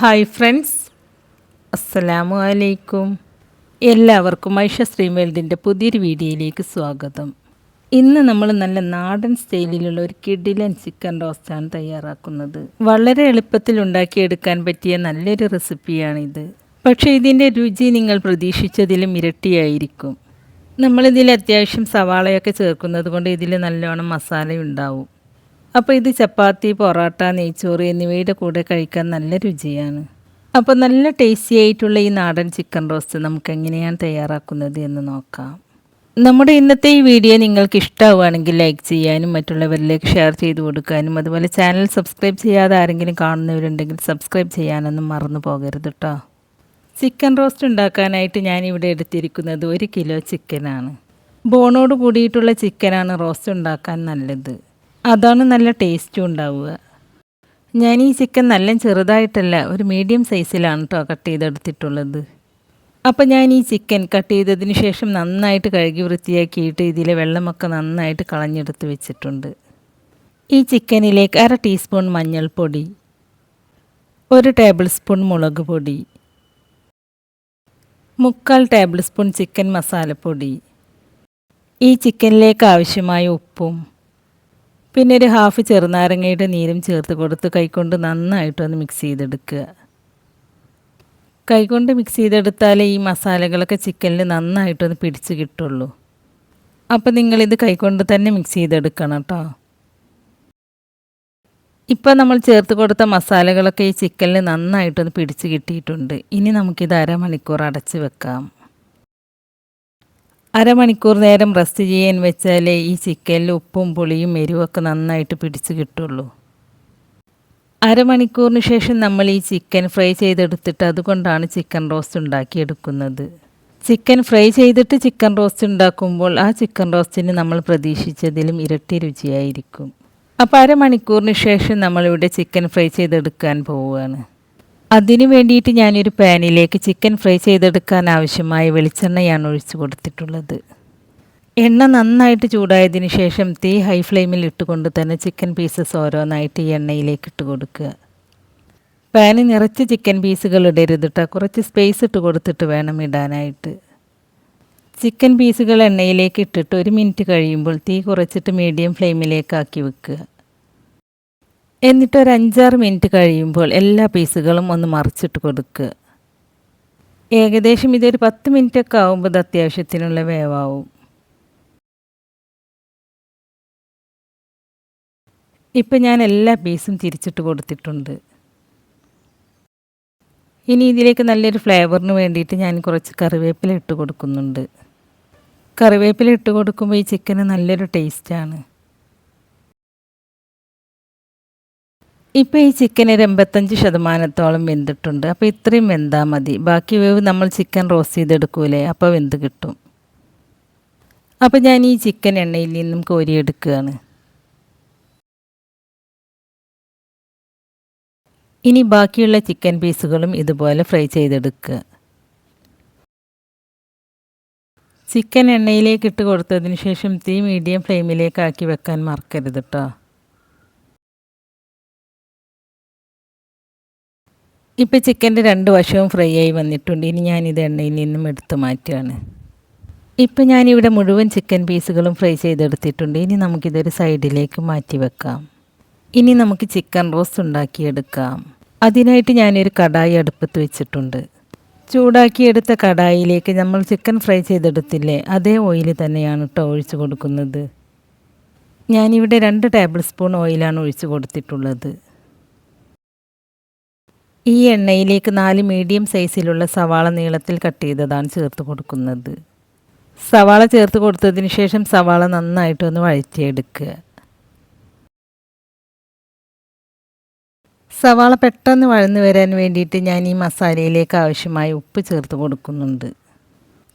Hi friends. അസ്സലാമു അലൈക്കും. എല്ലാവർക്കും ഐഷ ശ്രീമേൽദിന്റെ പുതിയൊരു വീഡിയോയിലേക്ക് സ്വാഗതം. ഇന്ന് നമ്മൾ നല്ല നാടൻ സ്റ്റൈലിലുള്ള ഒരു കിഡിലൻ ചിക്കൻ റോസ്റ്റാണ് തയ്യാറാക്കുന്നത്. വളരെ എളുപ്പത്തിൽ ഉണ്ടാക്കിയെടുക്കാൻ പറ്റിയ നല്ലൊരു റെസിപ്പിയാണിത്. പക്ഷേ ഇതിന്റെ രുചി നിങ്ങൾ പ്രതീക്ഷിച്ചതിലും ഇരട്ടിയായിരിക്കും. നമ്മളിതിൽ അത്യാവശ്യം സവാളയൊക്കെ ചേർക്കുന്നത് കൊണ്ട് ഇതിൽ നല്ലോണം മസാല ഉണ്ടാവും അപ്പോൾ ഇത് ചപ്പാത്തി പൊറോട്ട നെയ്ച്ചോറ് എന്നിവയുടെ കൂടെ കഴിക്കാൻ നല്ല രുചിയാണ്. അപ്പോൾ നല്ല ടേസ്റ്റി ആയിട്ടുള്ള ഈ നാടൻ ചിക്കൻ റോസ്റ്റ് നമുക്ക് എങ്ങനെയാണ് തയ്യാറാക്കുന്നത് എന്ന് നോക്കാം. നമ്മുടെ ഇന്നത്തെ ഈ വീഡിയോ നിങ്ങൾക്ക് ഇഷ്ടമാവുകയാണെങ്കിൽ ലൈക്ക് ചെയ്യാനും മറ്റുള്ളവരിലേക്ക് ഷെയർ ചെയ്ത് കൊടുക്കാനും അതുപോലെ ചാനൽ സബ്സ്ക്രൈബ് ചെയ്യാതെ ആരെങ്കിലും കാണുന്നവരുണ്ടെങ്കിൽ സബ്സ്ക്രൈബ് ചെയ്യാനൊന്നും മറന്നു പോകരുത് കേട്ടോ ചിക്കൻ റോസ്റ്റ് ഉണ്ടാക്കാനായിട്ട് ഞാനിവിടെ എടുത്തിരിക്കുന്നത് ഒരു കിലോ ചിക്കനാണ് ബോണോട് കൂടിയിട്ടുള്ള ചിക്കനാണ് റോസ്റ്റ് ഉണ്ടാക്കാൻ നല്ലത്. അതാണ് നല്ല ടേസ്റ്റും ഉണ്ടാവുക. ഞാൻ ഈ ചിക്കൻ നല്ല ചെറുതായിട്ടല്ല ഒരു മീഡിയം സൈസിലാണ് കേട്ടോ കട്ട് ചെയ്തെടുത്തിട്ടുള്ളത്. അപ്പോൾ ഞാൻ ഈ ചിക്കൻ കട്ട് ചെയ്തതിന് ശേഷം നന്നായിട്ട് കഴുകി വൃത്തിയാക്കിയിട്ട് ഇതിലെ വെള്ളമൊക്കെ നന്നായിട്ട് കളഞ്ഞെടുത്ത് വെച്ചിട്ടുണ്ട്. ഈ ചിക്കനിലേക്ക് അര ടീസ്പൂൺ മഞ്ഞൾപ്പൊടി ഒരു ടേബിൾ സ്പൂൺ മുളക് പൊടി മുക്കാൽ ടേബിൾ സ്പൂൺ ചിക്കൻ മസാലപ്പൊടി ഈ ചിക്കനിലേക്ക് ആവശ്യമായ ഉപ്പും പിന്നെ ഒരു ഹാഫ് ചെറുനാരങ്ങയുടെ നീരും ചേർത്ത് കൊടുത്ത് കൈകൊണ്ട് നന്നായിട്ടൊന്ന് മിക്സ് ചെയ്തെടുക്കുക. കൈകൊണ്ട് മിക്സ് ചെയ്തെടുത്താലേ ഈ മസാലകളൊക്കെ ചിക്കനിൽ നന്നായിട്ടൊന്ന് പിടിച്ച് കിട്ടുള്ളൂ. അപ്പോൾ നിങ്ങളിത് കൈകൊണ്ട് തന്നെ മിക്സ് ചെയ്തെടുക്കണം കേട്ടോ ഇപ്പോൾ നമ്മൾ ചേർത്ത് കൊടുത്ത മസാലകളൊക്കെ ഈ ചിക്കനിൽ നന്നായിട്ടൊന്ന് പിടിച്ച് കിട്ടിയിട്ടുണ്ട്. ഇനി നമുക്കിത് അരമണിക്കൂർ അടച്ച് വെക്കാം. അരമണിക്കൂർ നേരം റെസ്റ്റ് ചെയ്യാൻ വെച്ചാലേ ഈ ചിക്കനിൽ ഉപ്പും പുളിയും എരിവൊക്കെ നന്നായിട്ട് പിടിച്ച് കിട്ടുള്ളൂ. അരമണിക്കൂറിന് ശേഷം നമ്മൾ ഈ ചിക്കൻ ഫ്രൈ ചെയ്തെടുത്തിട്ട് അതുകൊണ്ടാണ് ചിക്കൻ റോസ്റ്റ് ഉണ്ടാക്കിയെടുക്കുന്നത്. ചിക്കൻ ഫ്രൈ ചെയ്തിട്ട് ചിക്കൻ റോസ്റ്റ് ഉണ്ടാക്കുമ്പോൾ ആ ചിക്കൻ റോസ്റ്റിന് നമ്മൾ പ്രതീക്ഷിച്ചതിലും ഇരട്ടി രുചിയായിരിക്കും. അപ്പോൾ അരമണിക്കൂറിന് ശേഷം നമ്മളിവിടെ ചിക്കൻ ഫ്രൈ ചെയ്തെടുക്കാൻ പോവുകയാണ്. അതിനു വേണ്ടിയിട്ട് ഞാനൊരു പാനിലേക്ക് ചിക്കൻ ഫ്രൈ ചെയ്തെടുക്കാൻ ആവശ്യമായ വെളിച്ചെണ്ണയാണ് ഒഴിച്ചു കൊടുത്തിട്ടുള്ളത്. എണ്ണ നന്നായിട്ട് ചൂടായതിന് ശേഷം തീ ഹൈ ഫ്ലെയിമിൽ ഇട്ടുകൊണ്ട് തന്നെ ചിക്കൻ പീസസ് ഓരോന്നായിട്ട് ഈ എണ്ണയിലേക്ക് ഇട്ട് കൊടുക്കുക. പാന് നിറച്ച് ചിക്കൻ പീസുകൾ ഇടരുത് കേട്ടോ കുറച്ച് സ്പേസ് ഇട്ട് കൊടുത്തിട്ട് വേണം ഇടാനായിട്ട്. ചിക്കൻ പീസുകൾ എണ്ണയിലേക്ക് ഇട്ടിട്ട് ഒരു മിനിറ്റ് കഴിയുമ്പോൾ തീ കുറച്ചിട്ട് മീഡിയം ഫ്ലെയിമിലേക്കാക്കി വെക്കുക. എന്നിട്ട് ഒരു അഞ്ചാറ് മിനിറ്റ് കഴിയുമ്പോൾ എല്ലാ പീസുകളും ഒന്ന് മറിച്ചിട്ട് കൊടുക്കുക ഏകദേശം ഇതൊരു പത്ത് മിനിറ്റ് ഒക്കെ ആകുമ്പോൾ ഇത് അത്യാവശ്യത്തിനുള്ള വേവാവും. ഇപ്പം ഞാൻ എല്ലാ പീസും തിരിച്ചിട്ട് കൊടുത്തിട്ടുണ്ട്. ഇനി ഇതിലേക്ക് നല്ലൊരു ഫ്ലേവറിന് വേണ്ടിയിട്ട് ഞാൻ കുറച്ച് കറിവേപ്പില ഇട്ട് കൊടുക്കുന്നുണ്ട്. കറിവേപ്പില ഇട്ട് കൊടുക്കുമ്പോൾ ഈ ചിക്കന് നല്ലൊരു ടേസ്റ്റാണ്. ഇപ്പോൾ ഈ ചിക്കൻ ഒരു എൺപത്തഞ്ച് ശതമാനത്തോളം വെന്തിട്ടുണ്ട്. അപ്പോൾ ഇത്രയും വെന്താൽ മതി. ബാക്കി വേവ് നമ്മൾ ചിക്കൻ റോസ്റ്റ് ചെയ്തെടുക്കൂലേ? അപ്പോൾ വെന്ത് കിട്ടും. അപ്പോൾ ഞാൻ ഈ ചിക്കൻ എണ്ണയിൽ നിന്നും കോരിയെടുക്കുകയാണ്. ഇനി ബാക്കിയുള്ള ചിക്കൻ പീസുകളും ഇതുപോലെ ഫ്രൈ ചെയ്തെടുക്കുക. ചിക്കൻ എണ്ണയിലേക്ക് ഇട്ട് കൊടുത്തതിന് ശേഷം തീ മീഡിയം ഫ്ലെയിമിലേക്ക് ആക്കി വെക്കാൻ മറക്കരുത് കേട്ടോ ഇപ്പോൾ ചിക്കന്റെ രണ്ട് വശവും ഫ്രൈ ആയി വന്നിട്ടുണ്ട്. ഇനി ഞാനിത് എണ്ണയിൽ നിന്നും എടുത്ത് മാറ്റുകയാണ്. ഇപ്പം ഞാനിവിടെ മുഴുവൻ ചിക്കൻ പീസുകളും ഫ്രൈ ചെയ്തെടുത്തിട്ടുണ്ട്. ഇനി നമുക്കിതൊരു സൈഡിലേക്ക് മാറ്റി വെക്കാം. ഇനി നമുക്ക് ചിക്കൻ റോസ്റ്റ് ഉണ്ടാക്കിയെടുക്കാം. അതിനായിട്ട് ഞാനൊരു കടായി അടുപ്പത്ത് വെച്ചിട്ടുണ്ട്. ചൂടാക്കിയെടുത്ത കടായിലേക്ക് നമ്മൾ ചിക്കൻ ഫ്രൈ ചെയ്തെടുത്തില്ലേ അതേ ഓയിൽ തന്നെയാണ് കേട്ടോ ഒഴിച്ചു കൊടുക്കുന്നത്. ഞാനിവിടെ രണ്ട് ടേബിൾ സ്പൂൺ ഓയിലാണ് ഒഴിച്ചു കൊടുത്തിട്ടുള്ളത്. ഈ എണ്ണയിലേക്ക് നാല് മീഡിയം സൈസിലുള്ള സവാള നീളത്തിൽ കട്ട് ചെയ്തതാണ് ചേർത്ത് കൊടുക്കുന്നത്. സവാള ചേർത്ത് കൊടുത്തതിന് ശേഷം സവാള നന്നായിട്ടൊന്ന് വഴറ്റിയെടുക്കുക. സവാള പെട്ടെന്ന് വഴന്നു വരാൻ വേണ്ടിയിട്ട് ഞാൻ ഈ മസാലയിലേക്ക് ആവശ്യമായ ഉപ്പ് ചേർത്ത് കൊടുക്കുന്നുണ്ട്.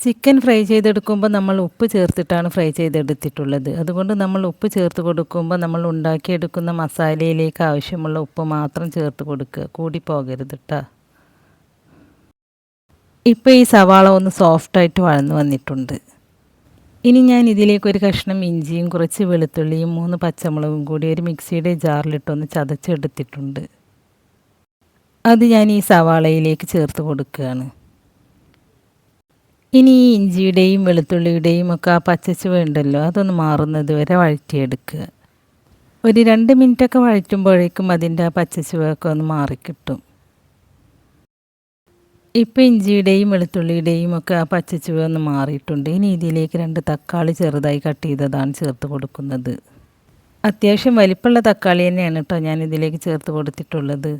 ചിക്കൻ ഫ്രൈ ചെയ്തെടുക്കുമ്പോൾ നമ്മൾ ഉപ്പ് ചേർത്തിട്ടാണ് ഫ്രൈ ചെയ്തെടുത്തിട്ടുള്ളത്. അതുകൊണ്ട് നമ്മൾ ഉപ്പ് ചേർത്ത് കൊടുക്കുമ്പോൾ നമ്മൾ ഉണ്ടാക്കിയെടുക്കുന്ന മസാലയിലേക്ക് ആവശ്യമുള്ള ഉപ്പ് മാത്രം ചേർത്ത് കൊടുക്കുക. കൂടി പോകരുത് കേട്ടോ ഇപ്പോൾ ഈ സവാള ഒന്ന് സോഫ്റ്റായിട്ട് വഴന്നു വന്നിട്ടുണ്ട്. ഇനി ഞാൻ ഇതിലേക്ക് ഒരു കഷ്ണം ഇഞ്ചിയും കുറച്ച് വെളുത്തുള്ളിയും മൂന്ന് പച്ചമുളകും കൂടി ഒരു മിക്സിയുടെ ജാറിലിട്ടൊന്ന് ചതച്ചെടുത്തിട്ടുണ്ട്. അത് ഞാൻ ഈ സവാളയിലേക്ക് ചേർത്ത് കൊടുക്കുകയാണ്. ഇനി ഈ ഇഞ്ചിയുടെയും വെളുത്തുള്ളിയുടെയും ഒക്കെ ആ പച്ചച്ചുവ ഉണ്ടല്ലോ അതൊന്ന് മാറുന്നത് വരെ വഴറ്റിയെടുക്കുക. ഒരു രണ്ട് മിനിറ്റൊക്കെ വഴറ്റുമ്പോഴേക്കും അതിന്റെ ആ പച്ചച്ചുവയൊക്കെ ഒന്ന് മാറിക്കിട്ടും. ഇപ്പം ഇഞ്ചിയുടെയും വെളുത്തുള്ളിയുടെയും ഒക്കെ ആ പച്ചച്ചുവ ഒന്ന് മാറിയിട്ടുണ്ട്. ഇനി ഇതിലേക്ക് രണ്ട് തക്കാളി ചെറുതായി കട്ട് ചെയ്തതാണ് ചേർത്ത് കൊടുക്കുന്നത്. അത്യാവശ്യം വലിപ്പമുള്ള തക്കാളി തന്നെയാണ് കേട്ടോ ഞാൻ ഇതിലേക്ക് ചേർത്ത് കൊടുത്തിട്ടുള്ളത്.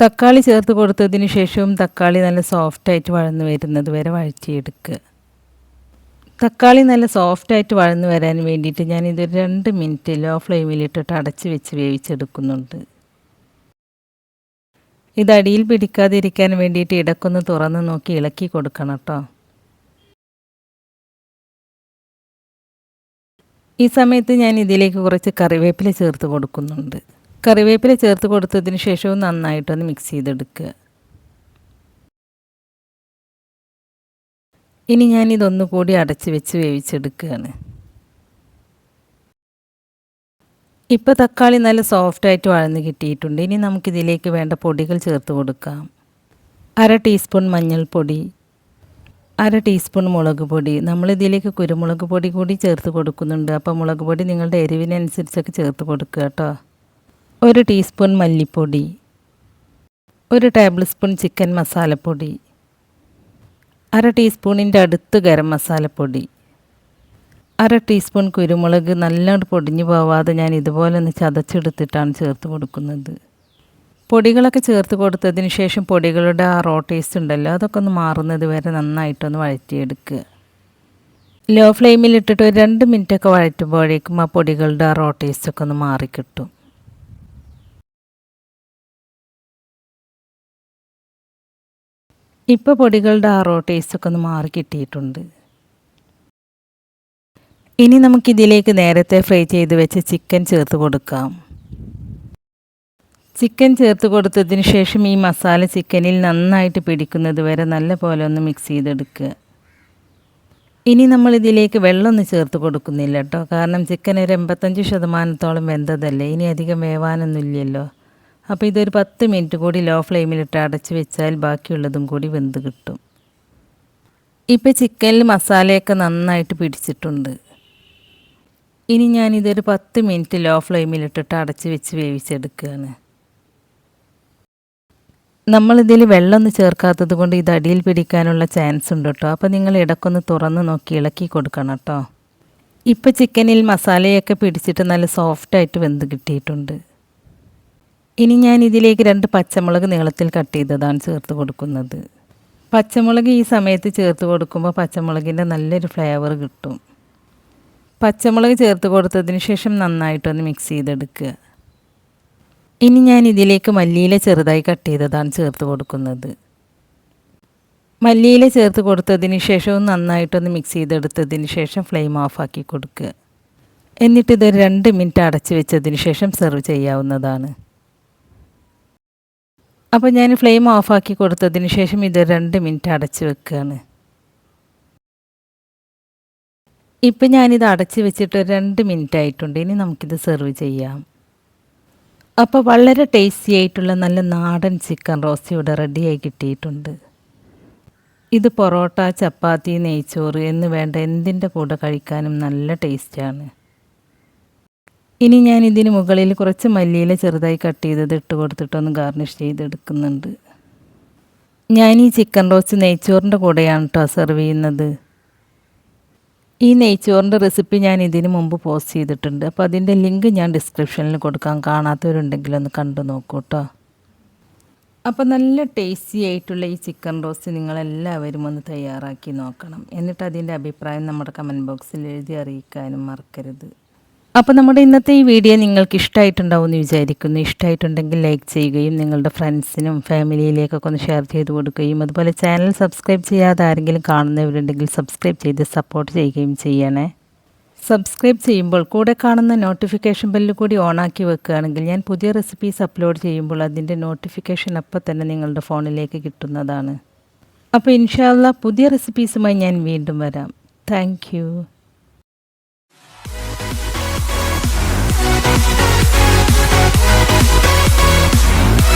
തക്കാളി ചേർത്ത് കൊടുത്തതിന് ശേഷവും തക്കാളി നല്ല സോഫ്റ്റായിട്ട് വഴന്ന് വരുന്നത് വരെ വഴറ്റിയെടുക്കുക തക്കാളി നല്ല സോഫ്റ്റായിട്ട് വഴന്ന് വരാൻ വേണ്ടിയിട്ട് ഞാൻ ഇത് രണ്ട് മിനിറ്റ് ലോ ഫ്ലെയിമിലിട്ടിട്ട് അടച്ച് വെച്ച് വേവിച്ചെടുക്കുന്നുണ്ട്. ഇത് അടിയിൽ പിടിക്കാതിരിക്കാൻ വേണ്ടിയിട്ട് ഇടക്കൊന്ന് തുറന്ന് നോക്കി ഇളക്കി കൊടുക്കണം കേട്ടോ. ഈ സമയത്ത് ഞാൻ ഇതിലേക്ക് കുറച്ച് കറിവേപ്പില ചേർത്ത് കൊടുക്കുന്നുണ്ട്. കറിവേപ്പില ചേർത്ത് കൊടുത്തതിന് ശേഷവും നന്നായിട്ടൊന്ന് മിക്സ് ചെയ്തെടുക്കുക. ഇനി ഞാൻ ഇതൊന്നുകൂടി അടച്ച് വെച്ച് വേവിച്ചെടുക്കുകയാണ്. ഇപ്പോൾ തക്കാളി നല്ല സോഫ്റ്റായിട്ട് വഴന്ന് കിട്ടിയിട്ടുണ്ട്. ഇനി നമുക്കിതിലേക്ക് വേണ്ട പൊടികൾ ചേർത്ത് കൊടുക്കാം. അര ടീസ്പൂൺ മഞ്ഞൾപ്പൊടി അര ടീസ്പൂൺ മുളക് പൊടി. നമ്മളിതിലേക്ക് കുരുമുളക് പൊടി കൂടി ചേർത്ത് കൊടുക്കുന്നുണ്ട്. അപ്പോൾ മുളക് പൊടി നിങ്ങളുടെ എരിവിനനുസരിച്ചൊക്കെ ചേർത്ത് കൊടുക്കുക കേട്ടോ. ഒരു ടീസ്പൂൺ മല്ലിപ്പൊടി ഒരു ടേബിൾ സ്പൂൺ ചിക്കൻ മസാലപ്പൊടി അര ടീസ്പൂണിന്റെ അടുത്ത് ഗരം മസാലപ്പൊടി അര ടീസ്പൂൺ കുരുമുളക് നല്ലോണം പൊടിഞ്ഞു പോവാതെ ഞാൻ ഇതുപോലെ ഒന്ന് ചതച്ചെടുത്തിട്ടാണ് ചേർത്ത് കൊടുക്കുന്നത്. പൊടികളൊക്കെ ചേർത്ത് കൊടുത്തതിന് ശേഷം പൊടികളുടെ ആ റോ ടേസ്റ്റ് ഉണ്ടല്ലോ അതൊക്കെ ഒന്ന് മാറുന്നത് വരെ നന്നായിട്ടൊന്ന് വഴറ്റിയെടുക്കുക. ലോ ഫ്ലെയിമിലിട്ടിട്ട് ഒരു രണ്ട് മിനിറ്റൊക്കെ വഴറ്റുമ്പോഴേക്കും ആ പൊടികളുടെ ആ റോ ടേസ്റ്റൊക്കെ ഒന്ന് മാറിക്കിട്ടും. ഇപ്പോൾ പൊടികളുടെ ആ റോ ടേസ്റ്റൊക്കെ ഒന്ന് മാറി കിട്ടിയിട്ടുണ്ട്. ഇനി നമുക്കിതിലേക്ക് നേരത്തെ ഫ്രൈ ചെയ്ത് വെച്ച ചിക്കൻ ചേർത്ത് കൊടുക്കാം. ചിക്കൻ ചേർത്ത് കൊടുത്തതിന് ശേഷം ഈ മസാല ചിക്കനിൽ നന്നായിട്ട് പിടിക്കുന്നത് വരെ നല്ല പോലെ ഒന്ന് മിക്സ് ചെയ്തെടുക്കുക. ഇനി നമ്മൾ ഇതിലേക്ക് വെള്ളമൊന്നും ചേർത്ത് കൊടുക്കുന്നില്ല കേട്ടോ. കാരണം ചിക്കൻ ഒരു എൺപത്തഞ്ച് ശതമാനത്തോളം വെന്തതല്ലേ? ഇനി അധികം വേവാനൊന്നുമില്ലല്ലോ. അപ്പോൾ ഇതൊരു പത്ത് മിനിറ്റ് കൂടി ലോ ഫ്ലെയിമിലിട്ട് അടച്ച് വെച്ചാൽ ബാക്കിയുള്ളതും കൂടി വെന്ത് കിട്ടും. ഇപ്പോൾ ചിക്കനിൽ മസാലയൊക്കെ നന്നായിട്ട് പിടിച്ചിട്ടുണ്ട്. ഇനി ഞാനിതൊരു പത്ത് മിനിറ്റ് ലോ ഫ്ലെയിമിലിട്ടിട്ട് അടച്ച് വെച്ച് വേവിച്ചെടുക്കുകയാണ്. നമ്മളിതിൽ വെള്ളമൊന്നും ചേർക്കാത്തത് കൊണ്ട് ഇത് അടിയിൽ പിടിക്കാനുള്ള ചാൻസ് ഉണ്ട് കേട്ടോ അപ്പോൾ നിങ്ങൾ ഇടക്കൊന്ന് തുറന്ന് നോക്കി ഇളക്കി കൊടുക്കണം കേട്ടോ ഇപ്പോൾ ചിക്കനിൽ മസാലയൊക്കെ പിടിച്ചിട്ട് നല്ല സോഫ്റ്റായിട്ട് വെന്ത് കിട്ടിയിട്ടുണ്ട്. ഇനി ഞാൻ ഇതിലേക്ക് രണ്ട് പച്ചമുളക് നീളത്തിൽ കട്ട് ചെയ്തതാണ് ചേർത്ത് കൊടുക്കുന്നത്. പച്ചമുളക് ഈ സമയത്ത് ചേർത്ത് കൊടുക്കുമ്പോൾ പച്ചമുളകിന്റെ നല്ലൊരു ഫ്ലേവർ കിട്ടും. പച്ചമുളക് ചേർത്ത് കൊടുത്തതിന് ശേഷം നന്നായിട്ടൊന്ന് മിക്സ് ചെയ്തെടുക്കുക. ഇനി ഞാൻ ഇതിലേക്ക് മല്ലിയില ചെറുതായി കട്ട് ചെയ്തതാണ് ചേർത്ത് കൊടുക്കുന്നത്. മല്ലിയില ചേർത്ത് കൊടുത്തതിന് ശേഷവും നന്നായിട്ടൊന്ന് മിക്സ് ചെയ്തെടുത്തതിന് ശേഷം ഫ്ലെയിം ഓഫാക്കി കൊടുക്കുക. എന്നിട്ട് ഇത് രണ്ട് മിനിറ്റ് അടച്ചു വെച്ചതിന് ശേഷം സെർവ് ചെയ്യാവുന്നതാണ്. അപ്പോൾ ഞാൻ ഫ്ലെയിം ഓഫാക്കി കൊടുത്തതിന് ശേഷം ഇത് രണ്ട് മിനിറ്റ് അടച്ച് വെക്കുകയാണ് ഇപ്പം ഞാനിത് അടച്ച് വെച്ചിട്ട് രണ്ട് മിനിറ്റ് ആയിട്ടുണ്ട്. ഇനി നമുക്കിത് സെർവ് ചെയ്യാം. അപ്പോൾ വളരെ ടേസ്റ്റി ആയിട്ടുള്ള നല്ല നാടൻ ചിക്കൻ റോസ്റ്റ് ഇവിടെ റെഡിയായി കിട്ടിയിട്ടുണ്ട്. ഇത് പൊറോട്ട ചപ്പാത്തി നെയ്ച്ചോറ് എന്ന് വേണ്ട എന്തിന്റെ കൂടെ കഴിക്കാനും നല്ല ടേസ്റ്റാണ് ഇനി ഞാൻ ഇതിന് മുകളിൽ കുറച്ച് മല്ലിയില ചെറുതായി കട്ട് ചെയ്തത് ഇട്ട് കൊടുത്തിട്ടൊന്ന് ഗാർണിഷ് ചെയ്തെടുക്കുന്നുണ്ട്. ഞാൻ ഈ ചിക്കൻ റോസ്റ്റ് നെയ്ച്ചോറിന്റെ കൂടെയാണ് കേട്ടോ സെർവ് ചെയ്യുന്നത്. ഈ നെയ്ച്ചോറിന്റെ റെസിപ്പി ഞാൻ ഇതിന് മുമ്പ് പോസ്റ്റ് ചെയ്തിട്ടുണ്ട്. അപ്പോൾ അതിന്റെ ലിങ്ക് ഞാൻ ഡിസ്ക്രിപ്ഷനിൽ കൊടുക്കാം. കാണാത്തവരുണ്ടെങ്കിൽ ഒന്ന് കണ്ടു നോക്കൂ കേട്ടോ അപ്പോൾ നല്ല ടേസ്റ്റി ആയിട്ടുള്ള ഈ ചിക്കൻ റോസ്റ്റ് നിങ്ങളെല്ലാവരും ഒന്ന് തയ്യാറാക്കി നോക്കണം. എന്നിട്ട് അതിന്റെ അഭിപ്രായം നമ്മുടെ കമന്റ് ബോക്സിൽ എഴുതി അറിയിക്കാനും മറക്കരുത്. അപ്പോൾ നമ്മുടെ ഇന്നത്തെ ഈ വീഡിയോ നിങ്ങൾക്ക് ഇഷ്ടമായിട്ടുണ്ടാവും എന്ന് വിചാരിക്കുന്നു. ഇഷ്ടമായിട്ടുണ്ടെങ്കിൽ ലൈക്ക് ചെയ്യുകയും നിങ്ങളുടെ ഫ്രണ്ട്സിനും ഫാമിലിയിലേക്കൊക്കെ ഒന്ന് ഷെയർ ചെയ്ത് കൊടുക്കുകയും അതുപോലെ ചാനൽ സബ്സ്ക്രൈബ് ചെയ്യാതെ ആരെങ്കിലും കാണുന്നവരുണ്ടെങ്കിൽ സബ്സ്ക്രൈബ് ചെയ്ത് സപ്പോർട്ട് ചെയ്യുകയും ചെയ്യണേ. സബ്സ്ക്രൈബ് ചെയ്യുമ്പോൾ കൂടെ കാണുന്ന നോട്ടിഫിക്കേഷൻ ബെല്ല് കൂടി ഓണാക്കി വെക്കുകയാണെങ്കിൽ ഞാൻ പുതിയ റെസിപ്പീസ് അപ്ലോഡ് ചെയ്യുമ്പോൾ അതിന്റെ നോട്ടിഫിക്കേഷൻ അപ്പം തന്നെ നിങ്ങളുടെ ഫോണിലേക്ക് കിട്ടുന്നതാണ്. അപ്പോൾ ഇൻഷാല്ല പുതിയ റെസിപ്പീസുമായി ഞാൻ വീണ്ടും വരാം. താങ്ക്